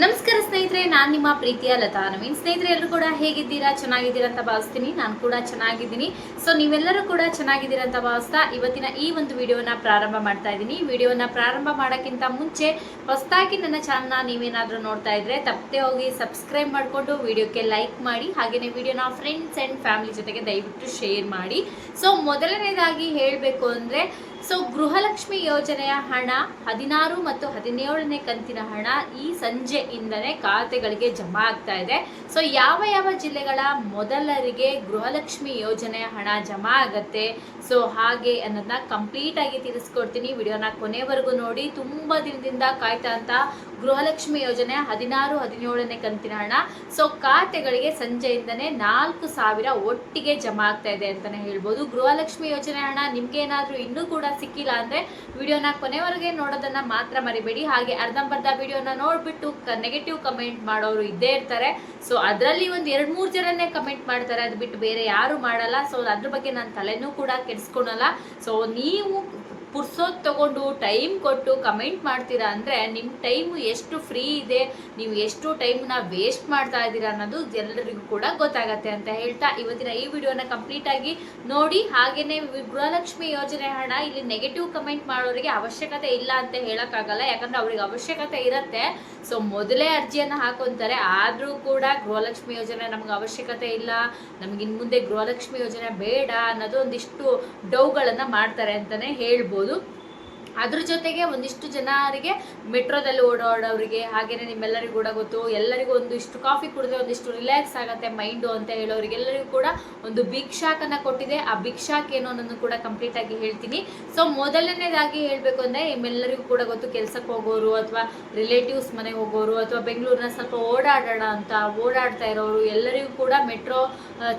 ನಮಸ್ಕಾರ ಸ್ನೇಹಿತರೆ, ನಾನು ನಿಮ್ಮ ಪ್ರೀತಿಯ ಲತಾ. ನವೀನ್ ಸ್ನೇಹಿತರೆ, ಎಲ್ಲರೂ ಕೂಡ ಹೇಗಿದ್ದೀರಾ? ಚೆನ್ನಾಗಿದ್ದೀರಾ ಅಂತ ಭಾವಿಸ್ತೀನಿ. ನಾನು ಕೂಡ ಚೆನ್ನಾಗಿದ್ದೀನಿ. ಸೊ ನೀವೆಲ್ಲರೂ ಕೂಡ ಚೆನ್ನಾಗಿದ್ದೀರಾ ಅಂತ ಭಾವಿಸ್ತಾ ಇವತ್ತಿನ ಈ ಒಂದು ವಿಡಿಯೋನ ಪ್ರಾರಂಭ ಮಾಡ್ತಾ ಇದ್ದೀನಿ. ವಿಡಿಯೋನ ಪ್ರಾರಂಭ ಮಾಡೋಕ್ಕಿಂತ ಮುಂಚೆ ಹೊಸದಾಗಿ ನನ್ನ ಚಾನಲ್ನ ನೀವೇನಾದರೂ ನೋಡ್ತಾ ಇದ್ರೆ ತಪ್ಪದೆ ಹೋಗಿ ಸಬ್ಸ್ಕ್ರೈಬ್ ಮಾಡಿಕೊಂಡು ವಿಡಿಯೋಕ್ಕೆ ಲೈಕ್ ಮಾಡಿ ಹಾಗೆಯೇ ವಿಡಿಯೋನ ಫ್ರೆಂಡ್ಸ್ ಆ್ಯಂಡ್ ಫ್ಯಾಮಿಲಿ ಜೊತೆಗೆ ದಯವಿಟ್ಟು ಶೇರ್ ಮಾಡಿ. ಸೊ ಮೊದಲನೇದಾಗಿ ಹೇಳಬೇಕು ಅಂದರೆ ಸೊ ಗೃಹಲಕ್ಷ್ಮಿ ಯೋಜನೆಯ ಹಣ, ಹದಿನಾರು ಮತ್ತು ಹದಿನೇಳನೇ ಕಂತಿನ ಹಣ ಈ ಸಂಜೆಯಿಂದನೇ ಖಾತೆಗಳಿಗೆ ಜಮಾ ಆಗ್ತಾ ಇದೆ. ಸೊ ಯಾವ ಯಾವ ಜಿಲ್ಲೆಗಳ ಮೊದಲರಿಗೆ ಗೃಹಲಕ್ಷ್ಮಿ ಯೋಜನೆಯ ಹಣ ಜಮಾ ಆಗತ್ತೆ? ಸೊ ಹಾಗೆ ಅನ್ನೋದನ್ನ ಕಂಪ್ಲೀಟ್ ಆಗಿ ತಿಳಿಸ್ಕೊಡ್ತೀನಿ. ವಿಡಿಯೋನ ಕೊನೆವರೆಗೂ ನೋಡಿ. ತುಂಬ ದಿನದಿಂದ ಕಾಯ್ತಾ ಅಂತ ಗೃಹಲಕ್ಷ್ಮಿ ಯೋಜನೆ ಹದಿನಾರು, ಹದಿನೇಳನೇ ಕಂತಿನ ಹಣ. ಸೊ ಖಾತೆಗಳಿಗೆ ಸಂಜೆಯಿಂದನೇ ನಾಲ್ಕು ಸಾವಿರ ಒಟ್ಟಿಗೆ ಜಮಾ ಆಗ್ತಾ ಇದೆ ಅಂತಾನೆ ಹೇಳ್ಬೋದು. ಗೃಹಲಕ್ಷ್ಮಿ ಯೋಜನೆ ಹಣ ನಿಮ್ಗೆ ಏನಾದ್ರೂ ಇನ್ನೂ ಕೂಡ ಸಿಕ್ಕಿಲ್ಲ ಅಂದ್ರೆ ವಿಡಿಯೋನ ಕೊನೆವರೆಗೆ ನೋಡೋದನ್ನ ಮಾತ್ರ ಮರಿಬೇಡಿ. ಹಾಗೆ ಅರ್ಧಂಬರ್ಧ ವಿಡಿಯೋನ ನೋಡ್ಬಿಟ್ಟು ನೆಗೆಟಿವ್ ಕಮೆಂಟ್ ಮಾಡೋರು ಇದ್ದೇ ಇರ್ತಾರೆ. ಸೊ ಅದರಲ್ಲಿ ಒಂದು ಎರಡು ಮೂರು ಜನನೇ ಕಮೆಂಟ್ ಮಾಡ್ತಾರೆ. ಅದು ಬಿಟ್ಟು ಬೇರೆ ಯಾರು ಮಾಡಲ್ಲ. ಸೊ ಅದ್ರ ಬಗ್ಗೆ ನಾನು ತಲೆನೂ ಕೂಡ ಕೆಡಿಸ್ಕೊಳಲ್ಲ. ಸೊ ನೀವು ಪುರ್ಸೋತ್ ತಗೊಂಡು ಟೈಮ್ ಕೊಟ್ಟು ಕಮೆಂಟ್ ಮಾಡ್ತೀರಾ ಅಂದರೆ ನಿಮ್ಮ ಟೈಮು ಎಷ್ಟು ಫ್ರೀ ಇದೆ, ನೀವು ಎಷ್ಟು ಟೈಮ್ನ ವೇಸ್ಟ್ ಮಾಡ್ತಾ ಇದ್ದೀರಾ ಅನ್ನೋದು ಎಲ್ಲರಿಗೂ ಕೂಡ ಗೊತ್ತಾಗತ್ತೆ ಅಂತ ಹೇಳ್ತಾ ಇವತ್ತಿನ ಈ ವಿಡಿಯೋನ ಕಂಪ್ಲೀಟ್ ಆಗಿ ನೋಡಿ. ಹಾಗೆಯೇ ಗೃಹಲಕ್ಷ್ಮಿ ಯೋಜನೆ ಹಣ, ಇಲ್ಲಿ ನೆಗೆಟಿವ್ ಕಮೆಂಟ್ ಮಾಡೋರಿಗೆ ಅವಶ್ಯಕತೆ ಇಲ್ಲ ಅಂತ ಹೇಳೋಕ್ಕಾಗಲ್ಲ, ಯಾಕಂದರೆ ಅವ್ರಿಗೆ ಅವಶ್ಯಕತೆ ಇರುತ್ತೆ. ಸೊ ಮೊದಲೇ ಅರ್ಜಿಯನ್ನು ಹಾಕೊಂತಾರೆ, ಆದರೂ ಕೂಡ ಗೃಹಲಕ್ಷ್ಮಿ ಯೋಜನೆ ನಮ್ಗೆ ಅವಶ್ಯಕತೆ ಇಲ್ಲ, ನಮ್ಗೆ ಮುಂದೆ ಗೃಹಲಕ್ಷ್ಮಿ ಯೋಜನೆ ಬೇಡ ಅನ್ನೋದು ಒಂದಿಷ್ಟು ಡೌಗಳನ್ನು ಮಾಡ್ತಾರೆ ಅಂತಲೇ ಹೇಳ್ಬೋದು. algodón ಅದ್ರ ಜೊತೆಗೆ ಒಂದಿಷ್ಟು ಜನರಿಗೆ ಮೆಟ್ರೋದಲ್ಲಿ ಓಡಾಡೋರಿಗೆ ಹಾಗೇನೆ ನಿಮ್ಮೆಲ್ಲರಿಗೂ ಕೂಡ ಗೊತ್ತು, ಎಲ್ಲರಿಗೂ ಒಂದಿಷ್ಟು ಕಾಫಿ ಕುಡಿದ್ರೆ ಒಂದಿಷ್ಟು ರಿಲ್ಯಾಕ್ಸ್ ಆಗುತ್ತೆ ಮೈಂಡು ಅಂತ ಹೇಳೋರಿಗೆಲ್ಲರಿಗೂ ಕೂಡ ಒಂದು ಬಿಗ್ ಕೊಟ್ಟಿದೆ. ಆ ಬಿಗ್ ಶಾಕ್ ಏನು ಅನ್ನೋದನ್ನು ಕೂಡ ಕಂಪ್ಲೀಟ್ ಆಗಿ ಹೇಳ್ತೀನಿ. ಸೊ ಮೊದಲನೇದಾಗಿ ಹೇಳಬೇಕು ಅಂದರೆ ನಿಮ್ಮೆಲ್ಲರಿಗೂ ಕೂಡ ಗೊತ್ತು ಕೆಲಸಕ್ಕೆ ಹೋಗೋರು ಅಥವಾ ರಿಲೇಟಿವ್ಸ್ ಮನೆಗೆ ಹೋಗೋರು ಅಥವಾ ಬೆಂಗಳೂರಿನ ಸ್ವಲ್ಪ ಓಡಾಡೋಣ ಅಂತ ಓಡಾಡ್ತಾ ಇರೋರು ಎಲ್ಲರಿಗೂ ಕೂಡ ಮೆಟ್ರೋ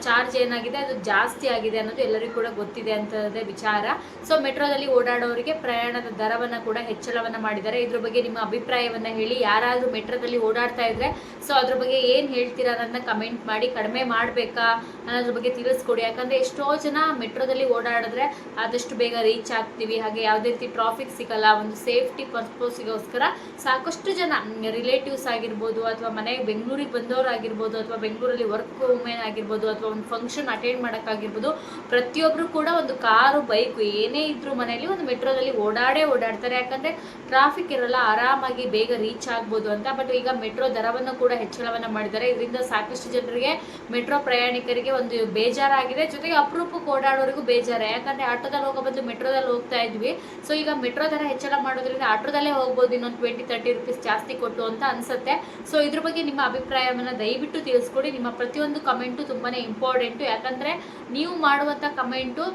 ಚಾರ್ಜ್ ಏನಾಗಿದೆ? ಅದು ಜಾಸ್ತಿ ಆಗಿದೆ ಅನ್ನೋದು ಎಲ್ಲರಿಗೂ ಕೂಡ ಗೊತ್ತಿದೆ ಅಂತದೇ ವಿಚಾರ. ಸೊ ಮೆಟ್ರೋದಲ್ಲಿ ಓಡಾಡೋರಿಗೆ ಪ್ರಯಾಣದ ದರವನ್ನು ಕೂಡ ಹೆಚ್ಚಳವನ್ನು ಮಾಡಿದ್ದಾರೆ. ಇದ್ರ ಬಗ್ಗೆ ನಿಮ್ಮ ಅಭಿಪ್ರಾಯವನ್ನ ಹೇಳಿ, ಯಾರಾದರೂ ಮೆಟ್ರೋದಲ್ಲಿ ಓಡಾಡ್ತಾ ಇದ್ರೆ, ಸೊ ಅದ್ರ ಬಗ್ಗೆ ಏನು ಹೇಳ್ತೀರಾ ಅನ್ನೋದನ್ನ ಕಮೆಂಟ್ ಮಾಡಿ, ಕಡಿಮೆ ಮಾಡಬೇಕಾ ಅನ್ನೋದ್ರ ಬಗ್ಗೆ ತಿಳಿಸ್ಕೊಡಿ. ಯಾಕಂದ್ರೆ ಎಷ್ಟೋ ಜನ ಮೆಟ್ರೋದಲ್ಲಿ ಓಡಾಡಿದ್ರೆ ಆದಷ್ಟು ಬೇಗ ರೀಚ್ ಆಗ್ತೀವಿ. ಹಾಗೆ ಯಾವುದೇ ರೀತಿ ಟ್ರಾಫಿಕ್ ಸಿಗಲ್ಲ, ಒಂದು ಸೇಫ್ಟಿ ಪರ್ಪೋಸಿಗೋಸ್ಕರ ಸಾಕಷ್ಟು ಜನ ರಿಲೇಟಿವ್ಸ್ ಆಗಿರ್ಬೋದು ಅಥವಾ ಮನೆಗೆ ಬೆಂಗಳೂರಿಗೆ ಬಂದವರು ಆಗಿರ್ಬೋದು ಅಥವಾ ಬೆಂಗಳೂರಲ್ಲಿ ವರ್ಕ್ ವುಮೆನ್ ಆಗಿರ್ಬೋದು ಅಥವಾ ಒಂದು ಫಂಕ್ಷನ್ ಅಟೆಂಡ್ ಮಾಡೋಕ್ಕಾಗಿರ್ಬೋದು ಪ್ರತಿಯೊಬ್ಬರು ಕೂಡ ಒಂದು ಕಾರು, ಬೈಕು ಏನೇ ಇದ್ರೂ ಮನೆಯಲ್ಲಿ ಒಂದು ಮೆಟ್ರೋದಲ್ಲಿ ಓಡಾಡೇ ಓಡಾಡ್ತಾರೆ ಯಾಕಂದ್ರೆ ಟ್ರಾಫಿಕ್ ಇರಲ್ಲ, ಆರಾಮಾಗಿ ಬೇಗ ರೀಚ್ ಆಗ್ಬೋದು ಅಂತ. ಬಟ್ ಈಗ ಮೆಟ್ರೋ ದರವನ್ನು ಕೂಡ ಹೆಚ್ಚಳವನ್ನು ಮಾಡಿದ್ದಾರೆ. ಇದರಿಂದ ಸಾಕಷ್ಟು ಜನರಿಗೆ ಮೆಟ್ರೋ ಪ್ರಯಾಣಿಕರಿಗೆ ಒಂದು ಬೇಜಾರಾಗಿದೆ. ಜೊತೆಗೆ ಅಪರೂಪಕ್ಕೆ ಓಡಾಡೋರಿಗೂ ಬೇಜಾರ. ಯಾಕಂದ್ರೆ ಆಟೋದಲ್ಲಿ ಹೋಗೋ ಬದಲು ಮೆಟ್ರೋದಲ್ಲಿ ಹೋಗ್ತಾ ಇದ್ವಿ. ಸೊ ಈಗ ಮೆಟ್ರೋ ದರ ಹೆಚ್ಚಳ ಮಾಡೋದ್ರಿಂದ ಆಟೋದಲ್ಲೇ ಹೋಗ್ಬೋದು. ಇನ್ನೊಂದು ಟ್ವೆಂಟಿ ತರ್ಟಿ ರುಪೀಸ್ ಜಾಸ್ತಿ ಕೊಟ್ಟು ಅಂತ ಅನ್ಸುತ್ತೆ. ಸೊ ಇದ್ರ ಬಗ್ಗೆ ನಿಮ್ಮ ಅಭಿಪ್ರಾಯವನ್ನು ದಯವಿಟ್ಟು ತಿಳಿಸ್ಕೊಡಿ. ನಿಮ್ಮ ಪ್ರತಿಯೊಂದು ಕಮೆಂಟು ತುಂಬಾನೇ ಇಂಪಾರ್ಟೆಂಟು ಯಾಕಂದ್ರೆ ನೀವು ಮಾಡುವಂಥ ಕಮೆಂಟು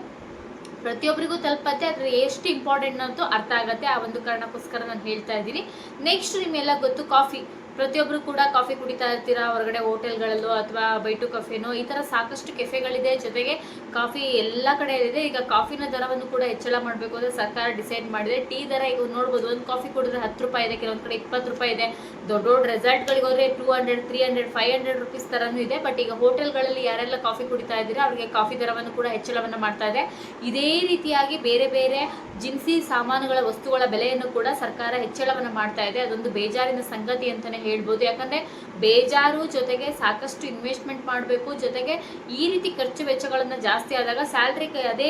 ಪ್ರತಿಯೊಬ್ಬರಿಗೂ ತಲುಪತ್ತೆ ಅದ್ರ ಎಷ್ಟು ಇಂಪಾರ್ಟೆಂಟ್ ಅಂತೂ ಅರ್ಥ ಆಗುತ್ತೆ. ಆ ಒಂದು ಕಾರಣಕ್ಕೋಸ್ಕರ ನಾನು ಹೇಳ್ತಾ ಇದ್ದೀನಿ. ನೆಕ್ಸ್ಟ್ ನಿಮ್ಮೆಲ್ಲ ಗೊತ್ತು ಕಾಫಿ ಪ್ರತಿಯೊಬ್ಬರು ಕೂಡ ಕಾಫಿ ಕುಡಿತಾ ಇರ್ತೀರಾ? ಹೊರಗಡೆ ಹೋಟೆಲ್ಗಳಲ್ಲೋ ಅಥವಾ ಬೈಟು ಕಫೆನೋ ಈ ಥರ ಸಾಕಷ್ಟು ಕೆಫೆಗಳಿದೆ ಜೊತೆಗೆ ಕಾಫಿ ಎಲ್ಲ ಕಡೆ ಇದೆ. ಈಗ ಕಾಫಿನ ದರವನ್ನು ಕೂಡ ಹೆಚ್ಚಳ ಮಾಡಬೇಕು ಅಂದರೆ ಸರ್ಕಾರ ಡಿಸೈಡ್ ಮಾಡಿದೆ. ಟೀ ದರ ಈಗ ನೋಡ್ಬೋದು, ಒಂದು ಕಾಫಿ ಕುಡಿದ್ರೆ ಹತ್ತು ರೂಪಾಯಿ ಇದೆ, ಕೆಲವೊಂದು ಕಡೆ ಇಪ್ಪತ್ತು ರೂಪಾಯಿ ಇದೆ. ದೊಡ್ಡ ದೊಡ್ಡ ರೆಸಾರ್ಟ್ಗಳಿಗೆ ಹೋದರೆ two hundred three hundred five hundred rupees ಥರನೂ ಇದೆ. ಬಟ್ ಈಗ ಹೋಟೆಲ್ಗಳಲ್ಲಿ ಯಾರೆಲ್ಲ ಕಾಫಿ ಕುಡಿತಾ ಇದ್ದೀರಾ ಅವರಿಗೆ ಕಾಫಿ ದರವನ್ನು ಕೂಡ ಹೆಚ್ಚಳವನ್ನು ಮಾಡ್ತಾ ಇದೆ. ಇದೇ ರೀತಿಯಾಗಿ ಬೇರೆ ಬೇರೆ ಜಿನ್ಸಿ ಸಾಮಾನುಗಳ ವಸ್ತುಗಳ ಬೆಲೆಯನ್ನು ಕೂಡ ಸರ್ಕಾರ ಹೆಚ್ಚಳವನ್ನು ಮಾಡ್ತಾ ಇದೆ. ಅದೊಂದು ಬೇಜಾರಿನ ಸಂಗತಿ ಅಂತಲೇ ಹೇಳ್ಬೋದು. ಯಾಕಂದರೆ ಬೇಜಾರು ಜೊತೆಗೆ ಸಾಕಷ್ಟು ಇನ್ವೆಸ್ಟ್ಮೆಂಟ್ ಮಾಡಬೇಕು. ಜೊತೆಗೆ ಈ ರೀತಿ ಖರ್ಚು ವೆಚ್ಚಗಳನ್ನು ಜಾಸ್ತಿ ಆದಾಗ ಸ್ಯಾಲ್ರಿ ಅದೇ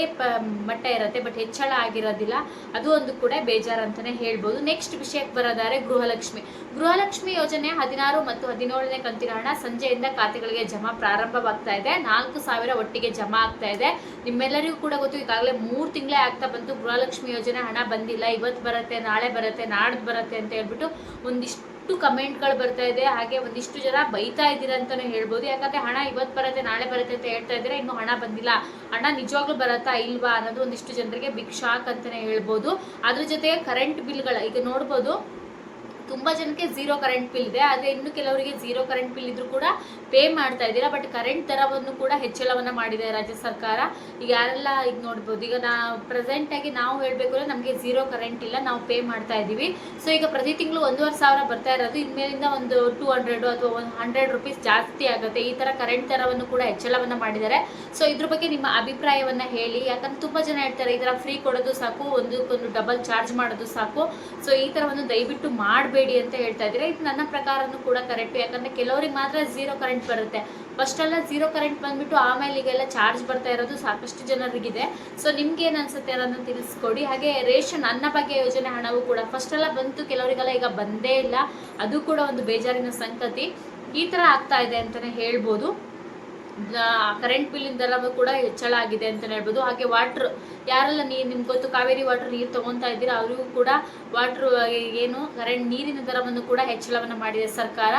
ಮಟ್ಟ ಇರುತ್ತೆ ಬಟ್ ಹೆಚ್ಚಳ ಆಗಿರೋದಿಲ್ಲ. ಅದು ಒಂದು ಕೂಡ ಬೇಜಾರು ಅಂತಾನೆ ಹೇಳ್ಬೋದು. ನೆಕ್ಸ್ಟ್ ವಿಷಯಕ್ಕೆ ಬರೋದಾದ್ರೆ ಗೃಹಲಕ್ಷ್ಮಿ. ಗೃಹಲಕ್ಷ್ಮಿ ಯೋಜನೆ ಹದಿನಾರು ಮತ್ತು ಹದಿನೇಳನೇ ಕಂತಿನ ಹಣ ಸಂಜೆಯಿಂದ ಖಾತೆಗಳಿಗೆ ಜಮಾ ಪ್ರಾರಂಭವಾಗ್ತಾ ಇದೆ. ನಾಲ್ಕು ಸಾವಿರ ಒಟ್ಟಿಗೆ ಜಮಾ ಆಗ್ತಾ ಇದೆ. ನಿಮ್ಮೆಲ್ಲರಿಗೂ ಕೂಡ ಗೊತ್ತು, ಈಗಾಗಲೇ ಮೂರು ತಿಂಗಳೇ ಆಗ್ತಾ ಬಂತು. ಗೃಹಲಕ್ಷ್ಮಿ ಯೋಜನೆ ಹಣ ಬಂದಿಲ್ಲ. ಇವತ್ತು ಬರುತ್ತೆ, ನಾಳೆ ಬರುತ್ತೆ, ನಾಡ್ದು ಬರುತ್ತೆ ಅಂತ ಹೇಳ್ಬಿಟ್ಟು ಒಂದಿಷ್ಟು ಕಮೆಂಟ್ಗಳು ಬರ್ತಾ ಇದೆ. ಹಾಗೆ ಒಂದಿಷ್ಟು ಜನ ಬೈತಾ ಇದ್ದೀರಾ ಅಂತಾನೆ ಹೇಳ್ಬೋದು. ಯಾಕಂದ್ರೆ ಹಣ ಇವತ್ತು ಬರುತ್ತೆ, ನಾಳೆ ಬರುತ್ತೆ ಅಂತ ಹೇಳ್ತಾ ಇದ್ದಾರೆ, ಇನ್ನು ಹಣ ಬಂದಿಲ್ಲ. ಹಣ ನಿಜವಾಗ್ಲೂ ಬರುತ್ತಾ ಇಲ್ವಾ ಅನ್ನೋದು ಒಂದಿಷ್ಟು ಜನರಿಗೆ ಬಿಗ್ ಶಾಕ್ ಅಂತಾನೆ ಹೇಳ್ಬೋದು. ಅದ್ರ ಜೊತೆಗೆ ಕರೆಂಟ್ ಬಿಲ್ಗಳ ಈಗ ನೋಡ್ಬೋದು ತುಂಬ ಜನಕ್ಕೆ ಝೀರೋ ಕರೆಂಟ್ ಬಿಲ್ ಇದೆ. ಆದರೆ ಇನ್ನು ಕೆಲವರಿಗೆ ಝೀರೋ ಕರೆಂಟ್ ಬಿಲ್ ಇದ್ರೂ ಕೂಡ ಪೇ ಮಾಡ್ತಾ ಇದ್ದೀರಾ. ಬಟ್ ಕರೆಂಟ್ ದರವನ್ನು ಕೂಡ ಹೆಚ್ಚಳವನ್ನು ಮಾಡಿದೆ ರಾಜ್ಯ ಸರ್ಕಾರ. ಈಗ ಯಾರೆಲ್ಲ ಈಗ ನೋಡ್ಬೋದು, ಈಗ ನಾ ಪ್ರೆಸೆಂಟಾಗಿ ನಾವು ಹೇಳಬೇಕು ನಮಗೆ ಝೀರೋ ಕರೆಂಟ್ ಇಲ್ಲ, ನಾವು ಪೇ ಮಾಡ್ತಾ ಇದ್ದೀವಿ. ಸೊ ಈಗ ಪ್ರತಿ ತಿಂಗಳು ಒಂದೂವರೆ ಸಾವಿರ ಬರ್ತಾ ಇರೋದು. ಇನ್ಮೇಲಿಂದ ಒಂದು ಟೂ ಹಂಡ್ರೆಡು ಅಥವಾ ಒಂದು ಹಂಡ್ರೆಡ್ ರುಪೀಸ್ ಜಾಸ್ತಿ ಆಗುತ್ತೆ. ಈ ಥರ ಕರೆಂಟ್ ದರವನ್ನು ಕೂಡ ಹೆಚ್ಚಳವನ್ನು ಮಾಡಿದ್ದಾರೆ. ಸೊ ಇದ್ರ ಬಗ್ಗೆ ನಿಮ್ಮ ಅಭಿಪ್ರಾಯವನ್ನು ಹೇಳಿ. ಯಾಕಂದ್ರೆ ತುಂಬ ಜನ ಹೇಳ್ತಾರೆ, ಈ ಥರ ಫ್ರೀ ಕೊಡೋದು ಸಾಕು, ಒಂದಕ್ಕೊಂದು ಡಬಲ್ ಚಾರ್ಜ್ ಮಾಡೋದು ಸಾಕು. ಸೊ ಈ ಥರವನ್ನು ದಯವಿಟ್ಟು ಮಾಡಬೇಡಿ. ಮಾಡಬೇಡಿ ಅಂತ ಹೇಳ್ತಾ ಇದ್ದೀರಾ? ಇದು ನನ್ನ ಪ್ರಕಾರನೂ ಕೂಡ ಕರೆಕ್ಟ್ ಯಾಕಂದರೆ ಕೆಲವರಿಗೆ ಮಾತ್ರ ಝೀರೋ ಕರೆಂಟ್ ಬರುತ್ತೆ. ಫಸ್ಟ್ ಎಲ್ಲ ಝೀರೋ ಕರೆಂಟ್ ಬಂದ್ಬಿಟ್ಟು ಆಮೇಲೆ ಈಗೆಲ್ಲ ಚಾರ್ಜ್ ಬರ್ತಾ ಇರೋದು ಸಾಕಷ್ಟು ಜನರಿಗಿದೆ. ಸೊ ನಿಮ್ಗೆ ಏನ್ ಅನ್ಸುತ್ತೆ ಅನ್ನೋದನ್ನ ತಿಳಿಸ್ಕೊಡಿ. ಹಾಗೆ ರೇಷನ್ ಅನ್ನ ಬಗ್ಗೆ ಯೋಜನೆ ಹಣವು ಕೂಡ. ಫಸ್ಟ್ ಎಲ್ಲ ಬಂತು, ಕೆಲವರಿಗೆಲ್ಲ ಈಗ ಬಂದೇ ಇಲ್ಲ. ಅದು ಕೂಡ ಒಂದು ಬೇಜಾರಿನ ಸಂಗತಿ. ಈ ತರ ಆಗ್ತಾ ಇದೆ ಅಂತಾನೆ ಹೇಳ್ಬೋದು. ಕರೆಂಟ್ ಬಿಲ್ಲಿನ ದರವೂ ಕೂಡ ಹೆಚ್ಚಳ ಆಗಿದೆ ಅಂತ ಹೇಳ್ಬೋದು. ಹಾಗೆ ವಾಟ್ರ್ ಯಾರೆಲ್ಲ ನೀರು ನಿಮ್ಗೆ ಗೊತ್ತು ಕಾವೇರಿ ವಾಟರ್ ನೀರು ತಗೊಂತಾ ಇದ್ದೀರಾ, ಅವರಿಗೂ ಕೂಡ ವಾಟ್ರ್ ಏನು ಕರೆಂಟ್ ನೀರಿನ ದರವನ್ನು ಕೂಡ ಹೆಚ್ಚಳವನ್ನು ಮಾಡಿದೆ ಸರ್ಕಾರ.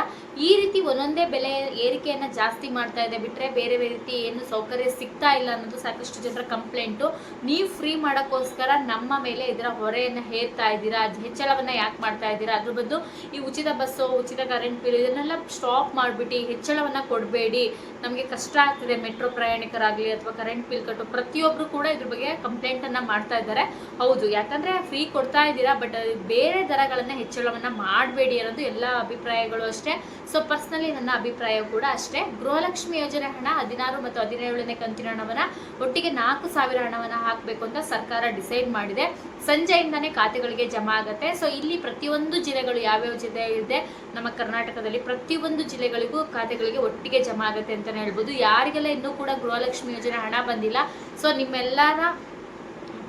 ಈ ರೀತಿ ಒಂದೊಂದೇ ಬೆಲೆ ಏರಿಕೆಯನ್ನು ಜಾಸ್ತಿ ಮಾಡ್ತಾ ಇದೆ ಬಿಟ್ಟರೆ ಬೇರೆ ಬೇರೆ ರೀತಿ ಏನು ಸೌಕರ್ಯ ಸಿಗ್ತಾ ಇಲ್ಲ ಅನ್ನೋದು ಸಾಕಷ್ಟು ಜನರ ಕಂಪ್ಲೇಂಟು ನೀವು ಫ್ರೀ ಮಾಡೋಕ್ಕೋಸ್ಕರ ನಮ್ಮ ಮೇಲೆ ಇದರ ಹೊರೆಯನ್ನು ಹೇರ್ತಾ ಇದ್ದೀರಾ, ಹೆಚ್ಚಳವನ್ನು ಯಾಕೆ ಮಾಡ್ತಾ ಇದ್ದೀರಾ? ಅದ್ರ ಬದಲು ಈ ಉಚಿತ ಬಸ್ಸು, ಉಚಿತ ಕರೆಂಟ್ ಬಿಲ್ ಇದನ್ನೆಲ್ಲ ಸ್ಟಾಪ್ ಮಾಡಿಬಿಟ್ಟು ಹೆಚ್ಚಳವನ್ನು ಕೊಡಬೇಡಿ. ನಮಗೆ ಕಷ್ಟ ಆಗ್ತಿದೆ ಮೆಟ್ರೋ ಪ್ರಯಾಣಿಕರಾಗಲಿ ಅಥವಾ ಕರೆಂಟ್ ಬಿಲ್ ಕಟ್ಟೋ ಪ್ರತಿಯೊಬ್ಬರು ಕೂಡ ಇದ್ರ ಬಗ್ಗೆ ಕಂಪ್ಲೇಂಟನ್ನು ಮಾಡ್ತಾ ಇದ್ದಾರೆ. ಹೌದು, ಯಾಕಂದರೆ ಫ್ರೀ ಕೊಡ್ತಾ ಇದ್ದೀರಾ ಬಟ್ ಬೇರೆ ದರಗಳನ್ನು ಹೆಚ್ಚಳವನ್ನು ಮಾಡಬೇಡಿ ಅನ್ನೋದು ಎಲ್ಲ ಅಭಿಪ್ರಾಯಗಳು ಅಷ್ಟೇ. ಸೊ ಪರ್ಸ್ನಲಿ ನನ್ನ ಅಭಿಪ್ರಾಯ ಕೂಡ ಅಷ್ಟೇ. ಗೃಹಲಕ್ಷ್ಮಿ ಯೋಜನೆ ಹಣ ಹದಿನಾರು ಮತ್ತು ಹದಿನೇಳನೇ ಕಂತಿನ ಹಣವನ್ನು ಒಟ್ಟಿಗೆ ನಾಲ್ಕು ಸಾವಿರ ಹಣವನ್ನು ಹಾಕಬೇಕು ಅಂತ ಸರ್ಕಾರ ಡಿಸೈಡ್ ಮಾಡಿದೆ. ಸಂಜೆಯಿಂದನೇ ಖಾತೆಗಳಿಗೆ ಜಮಾ ಆಗುತ್ತೆ. ಸೊ ಇಲ್ಲಿ ಪ್ರತಿಯೊಂದು ಜಿಲ್ಲೆಗಳು ಯಾವ್ಯಾವ ಜಿಲ್ಲೆ ಇದೆ, ನಮ್ಮ ಕರ್ನಾಟಕದಲ್ಲಿ ಪ್ರತಿಯೊಂದು ಜಿಲ್ಲೆಗಳಿಗೂ ಖಾತೆಗಳಿಗೆ ಒಟ್ಟಿಗೆ ಜಮಾ ಆಗುತ್ತೆ ಅಂತಲೇ ಹೇಳ್ಬೋದು. ಯಾರಿಗೆಲ್ಲ ಇನ್ನೂ ಕೂಡ ಗೃಹಲಕ್ಷ್ಮಿ ಯೋಜನೆ ಹಣ ಬಂದಿಲ್ಲ ಸೊ ನಿಮ್ಮೆಲ್ಲರ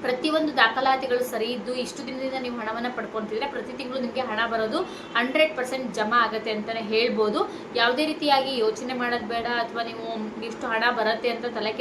ಪ್ರತಿಯೊಂದು ದಾಖಲಾತಿಗಳು ಸರಿ ಇದ್ದು ಇಷ್ಟು ದಿನದಿಂದ ನೀವು ಹಣವನ್ನು ಪಡ್ಕೊತಿದ್ರೆ ಪ್ರತಿ ತಿಂಗಳು ನಿಮಗೆ ಹಣ ಬರೋದು ಹಂಡ್ರೆಡ್ ಪರ್ಸೆಂಟ್ ಜಮಾ ಆಗುತ್ತೆ ಅಂತಲೇ ಹೇಳ್ಬೋದು. ಯಾವುದೇ ರೀತಿಯಾಗಿ ಯೋಚನೆ ಮಾಡೋದು ಬೇಡ ಅಥವಾ ನೀವು ಇಷ್ಟು ಹಣ ಬರುತ್ತೆ ಅಂತ ತಲೆ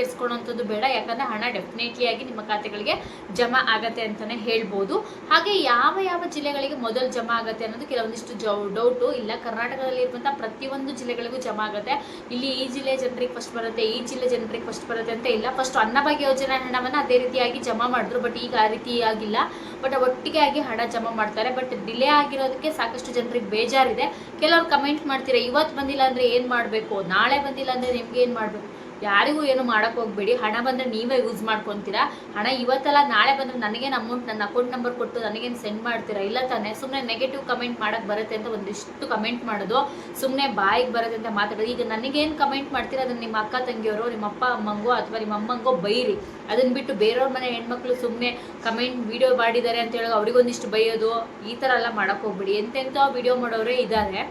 ಬೇಡ. ಯಾಕಂದರೆ ಹಣ ಡೆಫಿನೆಟ್ಲಿ ಆಗಿ ನಿಮ್ಮ ಖಾತೆಗಳಿಗೆ ಜಮಾ ಆಗತ್ತೆ ಅಂತಲೇ ಹೇಳ್ಬೋದು. ಹಾಗೆ ಯಾವ ಯಾವ ಜಿಲ್ಲೆಗಳಿಗೆ ಮೊದಲು ಜಮಾ ಆಗುತ್ತೆ ಅನ್ನೋದು ಕೆಲವೊಂದಿಷ್ಟು ಜೌ ಡೌಟು. ಇಲ್ಲ, ಕರ್ನಾಟಕದಲ್ಲಿ ಇರುವಂಥ ಪ್ರತಿಯೊಂದು ಜಿಲ್ಲೆಗಳಿಗೂ ಜಮಾ ಆಗುತ್ತೆ. ಇಲ್ಲಿ ಈ ಜಿಲ್ಲೆ ಜನರಿಗೆ ಫಸ್ಟ್ ಬರುತ್ತೆ, ಈ ಜಿಲ್ಲೆ ಜನರಿಗೆ ಫಸ್ಟ್ ಬರುತ್ತೆ ಅಂತ ಇಲ್ಲ. ಫಸ್ಟ್ ಅನ್ನಭಾಗ್ಯ ಯೋಜನೆ ಹಣವನ್ನು ಅದೇ ರೀತಿಯಾಗಿ ಜಮಾ ಮಾಡಿದ್ರು ಬಟ್ ಈಗ ಆ ರೀತಿ ಆಗಿಲ್ಲ. ಬಟ್ ಒಟ್ಟಿಗೆ ಆಗಿ ಹಣ ಜಮಾ ಮಾಡ್ತಾರೆ. ಬಟ್ ಡಿಲೇ ಆಗಿರೋದಕ್ಕೆ ಸಾಕಷ್ಟು ಜನರಿಗೆ ಬೇಜಾರಿದೆ. ಕೆಲವ್ರು ಕಮೆಂಟ್ ಮಾಡ್ತೀರಾ, ಇವತ್ತು ಬಂದಿಲ್ಲ ಅಂದರೆ ಏನು ಮಾಡಬೇಕು? ನಾಳೆ ಬಂದಿಲ್ಲ ಅಂದರೆ ನಿಮ್ಗೆ ಏನು ಮಾಡಬೇಕು? ಯಾರಿಗೂ ಏನು ಮಾಡೋಕೆ ಹೋಗ್ಬೇಡಿ. ಹಣ ಬಂದರೆ ನೀವೇ ಯೂಸ್ ಮಾಡ್ಕೊತೀರಾ? ಹಣ ಇವತ್ತಲ್ಲ, ನಾಳೆ ಬಂದರೆ ನನಗೇನು ಅಮೌಂಟ್ ನನ್ನ ಅಕೌಂಟ್ ನಂಬರ್ ಕೊಟ್ಟು ನನಗೇನು ಸೆಂಡ್ ಮಾಡ್ತೀರಾ? ಇಲ್ಲ ತಾನೇ ಸುಮ್ಮನೆ ನೆಗೆಟಿವ್ ಕಮೆಂಟ್ ಮಾಡೋಕ್ಕೆ ಬರುತ್ತೆ ಅಂತ ಒಂದಿಷ್ಟು ಕಮೆಂಟ್ ಮಾಡೋದು. ಸುಮ್ಮನೆ ಬಾಯಿಗೆ ಬರುತ್ತೆ ಅಂತ ಮಾತಾಡೋದು. ಈಗ ನನಗೇನು ಕಮೆಂಟ್ ಮಾಡ್ತೀರಾ? ಅದನ್ನು ನಿಮ್ಮ ಅಕ್ಕ ತಂಗಿಯವರು, ನಿಮ್ಮ ಅಪ್ಪ ಅಮ್ಮಂಗೋ ಅಥವಾ ನಿಮ್ಮ ಅಮ್ಮಂಗೋ ಬೈರಿ. ಅದನ್ನ ಬಿಟ್ಟು ಬೇರೆಯವ್ರ ಮನೆ ಹೆಣ್ಮಕ್ಳು ಸುಮ್ಮನೆ ಕಮೆಂಟ್ ವಿಡಿಯೋ ಮಾಡಿದ್ದಾರೆ ಅಂತ ಹೇಳೋ ಅವ್ರಿಗೊಂದಿಷ್ಟು ಬೈಯೋದು, ಈ ಥರ ಎಲ್ಲ ಮಾಡೋಕೆ ಹೋಗ್ಬಿಡಿ. ಎಂತೆಂಥ ವಿಡಿಯೋ ಮಾಡೋರೇ ಇದ್ದಾರೆ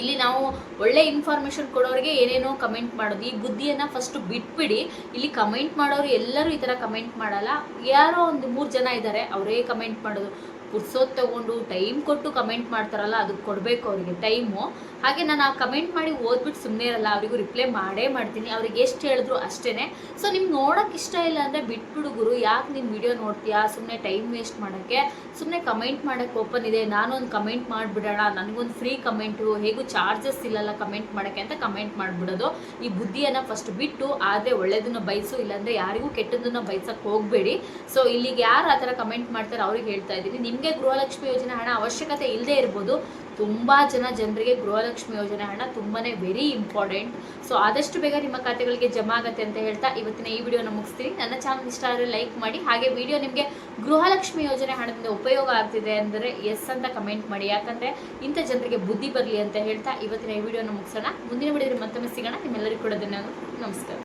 ಇಲ್ಲಿ ನಾವು ಒಳ್ಳೆ ಇನ್ಫಾರ್ಮೇಷನ್ ಕೊಡೋರಿಗೆ ಏನೇನೋ ಕಮೆಂಟ್ ಮಾಡೋದು. ಈ ಬುದ್ಧಿಯನ್ನು ಫಸ್ಟ್ ಬಿಟ್ಬಿಡಿ. ಇಲ್ಲಿ ಕಮೆಂಟ್ ಮಾಡೋರು ಎಲ್ಲರೂ ಈ ಥರ ಕಮೆಂಟ್ ಮಾಡಲ್ಲ. ಯಾರೋ ಒಂದು ಮೂರು ಜನ ಇದ್ದಾರೆ, ಅವರೇ ಕಮೆಂಟ್ ಮಾಡೋದು. ಪುರ್ಸೋತ್ ತಗೊಂಡು ಟೈಮ್ ಕೊಟ್ಟು ಕಮೆಂಟ್ ಮಾಡ್ತಾರಲ್ಲ ಅದಕ್ಕೆ ಕೊಡಬೇಕು ಅವರಿಗೆ ಟೈಮು ಹಾಗೆ ನಾನು ಆ ಕಮೆಂಟ್ ಮಾಡಿ ಓದ್ಬಿಟ್ಟು ಸುಮ್ಮನೆ ಇರಲ್ಲ, ಅವರಿಗೂ ರಿಪ್ಲೈ ಮಾಡೇ ಮಾಡ್ತೀನಿ. ಅವ್ರಿಗೆ ಎಷ್ಟು ಹೇಳಿದ್ರು ಅಷ್ಟೇ ಸೊ ನಿಮ್ಗೆ ನೋಡೋಕೆ ಇಷ್ಟ ಇಲ್ಲ ಅಂದರೆ ಬಿಟ್ಬಿಡು ಗುರು. ಯಾಕೆ ನಿಮ್ಮ ವಿಡಿಯೋ ನೋಡ್ತೀಯಾ? ಸುಮ್ಮನೆ ಟೈಮ್ ವೇಸ್ಟ್ ಮಾಡೋಕ್ಕೆ. ಸುಮ್ಮನೆ ಕಮೆಂಟ್ ಮಾಡೋಕ್ಕೆ ಓಪನ್ ಇದೆ. ನಾನೊಂದು ಕಮೆಂಟ್ ಮಾಡಿಬಿಡೋಣ. ನನಗೊಂದು ಫ್ರೀ ಕಮೆಂಟು ಹೇಗೂ ಚಾರ್ಜಸ್ ಇಲ್ಲಲ್ಲ ಕಮೆಂಟ್ ಮಾಡೋಕ್ಕೆ ಅಂತ ಕಮೆಂಟ್ ಮಾಡಿಬಿಡೋದು. ಈ ಬುದ್ಧಿಯನ್ನು ಫಸ್ಟ್ ಬಿಟ್ಟು, ಆದರೆ ಒಳ್ಳೇದನ್ನು ಬಯಸು, ಇಲ್ಲಾಂದರೆ ಯಾರಿಗೂ ಕೆಟ್ಟದನ್ನು ಬಯಸೋಕ್ಕೆ ಹೋಗಬೇಡಿ. ಸೊ ಇಲ್ಲಿಗೆ ಯಾರು ಆ ಥರ ಕಮೆಂಟ್ ಮಾಡ್ತಾರೆ ಅವ್ರಿಗೆ ಹೇಳ್ತಾ ಇದ್ದೀನಿ. ನಿಮಗೆ ಗೃಹಲಕ್ಷ್ಮಿ ಯೋಜನೆ ಹಣ ಅವಶ್ಯಕತೆ ಇಲ್ಲದೆ ಇರ್ಬೋದು, ತುಂಬ ಜನ ಜನರಿಗೆ ಗೃಹಲಕ್ಷ್ಮಿ ಯೋಜನೆ ಹಣ ತುಂಬಾ ವೆರಿ ಇಂಪಾರ್ಟೆಂಟ್ ಸೊ ಆದಷ್ಟು ಬೇಗ ನಿಮ್ಮ ಖಾತೆಗಳಿಗೆ ಜಮಾ ಆಗುತ್ತೆ ಅಂತ ಹೇಳ್ತಾ ಇವತ್ತಿನ ಈ ವಿಡಿಯೋನ ಮುಗಿಸ್ತೀನಿ. ನನ್ನ ಚಾನಲ್ ಇಷ್ಟ ಆದರೆ ಲೈಕ್ ಮಾಡಿ, ಹಾಗೆ ವಿಡಿಯೋ ನಿಮಗೆ ಗೃಹಲಕ್ಷ್ಮಿ ಯೋಜನೆ ಹಣದಿಂದ ಉಪಯೋಗ ಆಗ್ತಿದೆ ಅಂದರೆ ಎಸ್ ಅಂತ ಕಮೆಂಟ್ ಮಾಡಿ. ಯಾಕಂದರೆ ಇಂಥ ಜನರಿಗೆ ಬುದ್ಧಿ ಬರಲಿ ಅಂತ ಹೇಳ್ತಾ ಇವತ್ತಿನ ಈ ವಿಡಿಯೋನ ಮುಗಿಸೋಣ. ಮುಂದಿನ ವಿಡಿಯೋದಲ್ಲಿ ಮತ್ತೊಮ್ಮೆ ಸಿಗೋಣ. ನಿಮ್ಮೆಲ್ಲರಿಗೂ ಕೂಡ ಧನ್ಯವಾದ ನಮಸ್ಕಾರ.